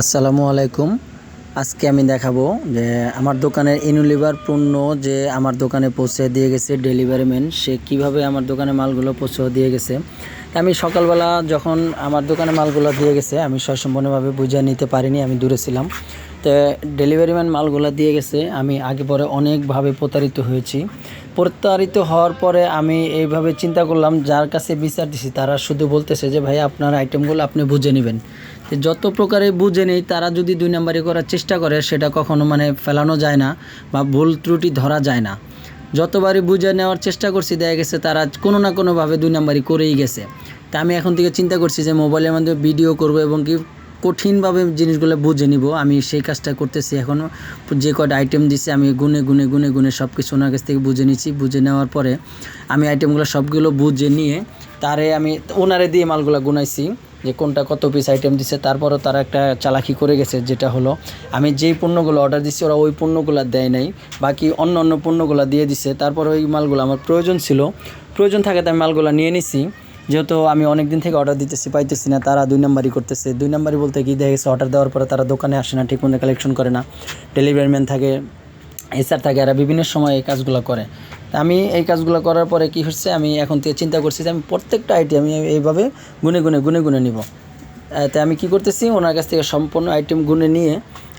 আসসালামু আলাইকুম। আজকে আমি দেখাবো যে আমার দোকানের ইনুলিভার পণ্য যে আমার দোকানে পৌঁছে দিয়ে গেছে ডেলিভারি ম্যান, সে কীভাবে আমার দোকানে মালগুলো পৌঁছে দিয়ে গেছে। আমি সকালবেলা যখন আমার দোকানে মালগুলো দিয়ে গেছে, আমি সসম্পূর্ণভাবে বুঝে নিতে পারিনি, আমি দূরে ছিলাম। তো ডেলিভারি ম্যান মালগুলো দিয়ে গেছে, আমি আগে পরে অনেকভাবে প্রতারিত হয়েছি। প্রতারিত হওয়ার পরে আমি এইভাবে চিন্তা করলাম, যার কাছে বিচার দিছি, তারা শুধু বলতেছে যে, ভাই, আপনার আইটেমগুলো আপনি বুঝে নেবেন। যত প্রকারে বুঝে নেই, তারা যদি দুই নাম্বারি করার চেষ্টা করে, সেটা কখনো মানে ফেলানো যায় না বা ভুল ত্রুটি ধরা যায় না। যতবারই বুঝে নেওয়ার চেষ্টা করছি, দেখা গেছে তারা কোনো না কোনোভাবে দুই নাম্বারি করেই গেছে। তা আমি এখন থেকে চিন্তা করছি যে মোবাইলের মাধ্যমে ভিডিও করব এবং কি কঠিনভাবে জিনিসগুলো বুঝে নিব। আমি সেই কাজটা করতেছি এখনও যে কটা আইটেম দিছে, আমি গুনে গুনে গুনে গুনে সব কিছু ওনার কাছ থেকে বুঝে নিচ্ছি বুঝে নেওয়ার পরে আমি আইটেমগুলো সবগুলো বুঝে নিয়ে, তারে আমি ওনারে দিয়ে মালগুলো গুনাইছি। যে কোনটা কত পিস আইটেম দিছে, তারপরও তারা একটা চালাকি করে গেছে, যেটা হলো, আমি যেই পণ্যগুলো অর্ডার দিচ্ছি ওরা ওই পণ্যগুলো দেয় নাই, বাকি অন্য অন্য পণ্যগুলো দিয়ে দিছে, তারপর ওই মালগুলো আমার প্রয়োজন ছিল। প্রয়োজন থাকাতে আমি মালগুলো নিয়ে নিছি, যেহেতু আমি অনেক দিন থেকে অর্ডার দিতেছি, পাইতেছি না, তারা দুই নাম্বারই করতেছে। দুই নাম্বারই বলতে কি, দেখা গেছে অর্ডার দেওয়ার পরে তারা দোকানে আসে না ঠিক মতো কালেকশন করে না। ডেলিভারি ম্যান থাকে এসআর থাকে, এরা বিভিন্ন সময় এই কাজগুলো করে। আমি এই কাজগুলো করার পরে কি হচ্ছে, আমি এখন থেকে চিন্তা করছি যে আমি প্রত্যেকটা আইটেম আমি এইভাবে গুনে গুনে গুনে গুনে নিব। তাই আমি কি করতেছি, ওনার কাছ থেকে সম্পূর্ণ আইটেম গুনে নিয়ে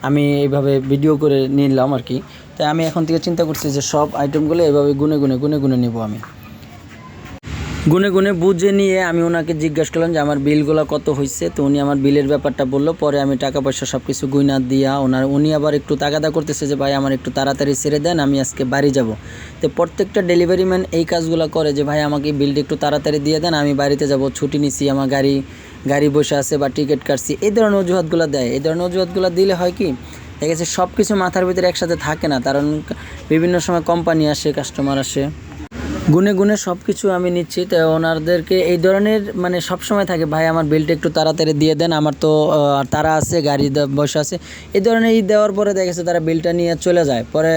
আমি এইভাবে ভিডিও করে নিলাম আর কি। তাই আমি এখন থেকে চিন্তা করছি যে সব আইটেমগুলো এইভাবে গুনে গুনে গুনে গুনে নিব আমি। গুনে গুনে বুঝে নিয়ে আমি ওনাকে জিজ্ঞাসা করলাম যে আমার বিলগুলো কত হয়েছে তো উনি আমার বিলের ব্যাপারটা বলল। পরে আমি টাকা পয়সা সব কিছু গুইনা দিয়া ওনার, উনি আবার একটু তাগাদা করতেছে যে, ভাই, আমার একটু তাড়াতাড়ি ছেড়ে দেন, আমি আজকে বাড়ি যাব। তো প্রত্যেকটা ডেলিভারি ম্যান এই কাজগুলো করে যে, ভাই, আমাকে বিলটা একটু তাড়াতাড়ি দিয়ে দেন, আমি বাড়িতে যাব, ছুটি নিছি, আমার গাড়ি গাড়ি বসে আছে বা টিকিট কাটছি। এই ধরনের অজুহাতগুলো দেয়। এই ধরনের অজুহাতগুলো দিলে হয় কি, দেখা গেছে সব কিছু মাথার ভিতরে একসাথে থাকে না। কারণ বিভিন্ন সময় কোম্পানি আসে কাস্টমার আসে। গুনে গুনে সব কিছু আমি নিচ্ছি। তো ওনাদেরকে এই ধরনের মানে সব সময় থাকে, ভাই, আমার বিলটা একটু তাড়াতাড়ি দিয়ে দেন, আমার তো তারা আছে, গাড়ি বসে আছে। এই ধরনের ই দেওয়ার পরে দেখা গেছে তারা বিলটা নিয়ে চলে যায়। পরে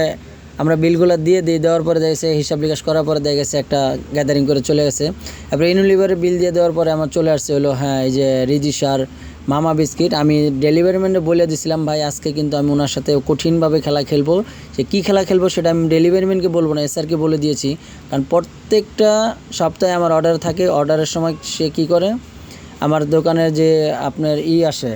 আমরা বিলগুলো দিয়ে দিই, দেওয়ার পরে দেখা গেছে হিসাব নিকাশ করার পরে দেখা গেছে একটা গ্যাদারিং করে চলে গেছে। তারপরে ইনুলিভারের বিল দিয়ে দেওয়ার পরে আমার চলে আসছে হলো হ্যাঁ এই যে রিজিসার মামা বিস্কিট। আমি ডেলিভারি ম্যানে বলে দিছিলাম, ভাই, আজকে কিন্তু আমি ওনার সাথে কঠিনভাবে খেলা খেলব। যে কী খেলা খেলব সেটা আমি ডেলিভারি ম্যানকে বলব না এসআরকে বলে দিয়েছি। কারণ প্রত্যেকটা সপ্তাহে আমার অর্ডার থাকে। অর্ডারের সময় সে কী করে? আমার দোকানের যে আপনার ই আসে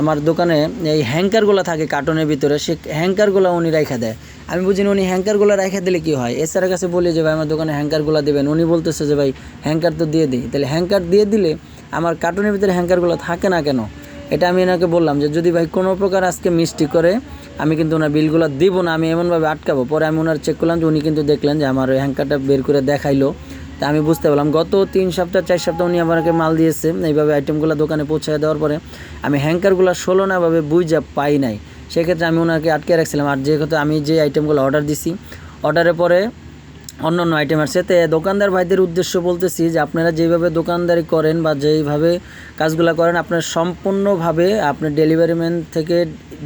আমার দোকানে এই হ্যাঙ্কারগুলো থাকে কার্টনের ভিতরে, সে হ্যাঙ্কারগুলো উনি রেখে দেয়। আমি বুঝিনি উনি হ্যাঙ্কারগুলো রেখে দিলে কি হয়? এসআর কাছে বলি যে, ভাই, আমার দোকানে হ্যাঙ্কারগুলো দেবেন। উনি বলতেছে যে, ভাই, হ্যাঙ্কার তো দিয়ে দিই। তাহলে হ্যাঙ্কার দিয়ে দিলে আমার কার্টনের ভিতরে হ্যাঙ্কারগুলো থাকে না কেন? এটা আমি এনাকে বললাম যে, যদি ভাই কোনো প্রকার আজকে মিষ্টি করে, আমি কিন্তু ওনার বিলগুলো দিব না, আমি এমনভাবে আটকাবো। পরে আমি ওনার চেক করলাম যে, উনি কিন্তু দেখলেন যে, আমার ওই হ্যাঙ্কারটা বের করে দেখাইলো। তা আমি বুঝতে পারলাম। গত তিন সপ্তাহ, চার সপ্তাহ উনি আমাকে মাল দিয়েছে। এইভাবে আইটেমগুলো দোকানে পৌঁছায় দেওয়ার পরে আমি হ্যাঙ্কারগুলো ষোলো নাভাবে বুঝা পাই নাই। সেক্ষেত্রে আমি ওনাকে আটকে রাখছিলাম। আর যেহেতু আমি যে আইটেমগুলো অর্ডার দিছি অর্ডারের পরে অন্য অন্য আইটেম আসছে তো দোকানদার ভাইদের উদ্দেশ্য বলতেছি যে আপনারা যেভাবে দোকানদারি করেন বা যেইভাবে কাজগুলো করেন, আপনার সম্পূর্ণভাবে আপনার ডেলিভারি ম্যান থেকে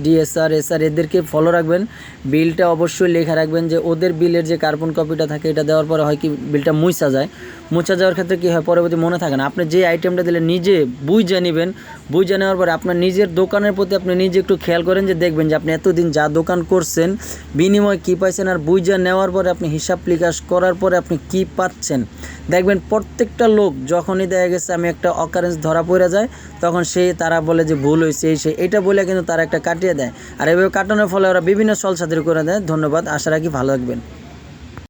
ডিএসআর এসআর এদেরকে ফলো রাখবেন। বিলটা অবশ্যই লেখা রাখবেন যে ওদের বিলের যে কার্বন কপিটা থাকে, এটা দেওয়ার পরে হয় কি বিলটা মুছা যায়। মুছা যাওয়ার ক্ষেত্রে কী হয়, পরবর্তী মনে থাকে না। আপনি যে আইটেমটা দিলে নিজে বুঝে নেবেন। বুঝে নেওয়ার পরে আপনার নিজের দোকানের প্রতি আপনি নিজে একটু খেয়াল করেন যে দেখবেন যে আপনি এতদিন যা দোকান করছেন, বিনিময় কী পাইছেন আর বুঝে নেওয়ার পরে আপনি হিসাব নিকাশ করার পরে আপনি কি পাচ্ছেন? দেখবেন প্রত্যেকটা লোক যখনই দেখা গেছে আমি একটা অকারেন্স ধরা পড়ে যায়, তখন সে তারা বলে যে ভুল হয়েছে এই সে এটা বলে কিন্তু তারা একটা কাটিয়ে দেয়। আর এভাবে কাটানোর ফলে ওরা বিভিন্ন সলসাদের করে দেয়। ধন্যবাদ, আশা রাখি ভালো থাকবেন।